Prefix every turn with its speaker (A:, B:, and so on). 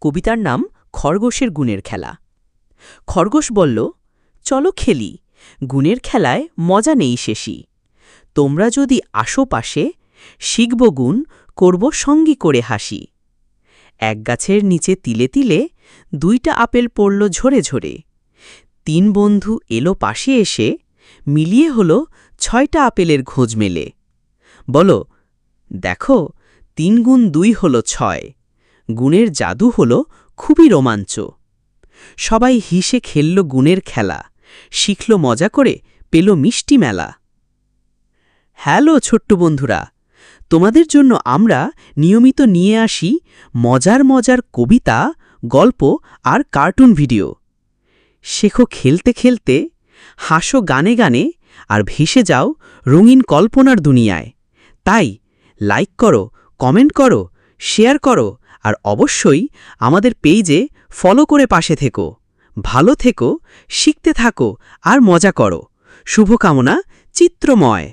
A: কবিতার নাম খরগোশের গুণের খেলা। খরগোশ বলল, চলো খেলি, গুণের খেলায় মজা নেই শেষি তোমরা যদি আসো পাশে, শিখব গুণ, করব সঙ্গী করে হাসি। এক গাছের নিচে তিলে তিলে দুইটা আপেল পড়ল ঝরে ঝরে। তিন বন্ধু এলো পাশে এসে, মিলিয়ে হলো ছয়টা আপেলের খোঁজ মেলে। বলো, দেখো, তিন গুণ দুই হলো ছয়। গুণের জাদু হল খুবই রোমাঞ্চ। সবাই হিসে খেলল গুণের খেলা, শিখল মজা করে পেল মিষ্টি মেলা। হ্যালো ছোট্ট বন্ধুরা, তোমাদের জন্য আমরা নিয়মিত নিয়ে আসি মজার মজার কবিতা, গল্প আর কার্টুন ভিডিও। শেখো খেলতে খেলতে, হাসো গানে গানে আর ভেসে যাও রঙিন কল্পনার দুনিয়ায়। তাই লাইক করো কমেন্ট করো শেয়ার করো আর অবশ্যই আমাদের পেজে ফলো করে পাশে থেকো। ভালো থেকো, শিখতে থাকো আর মজা করো। শুভকামনা, চিত্রময়।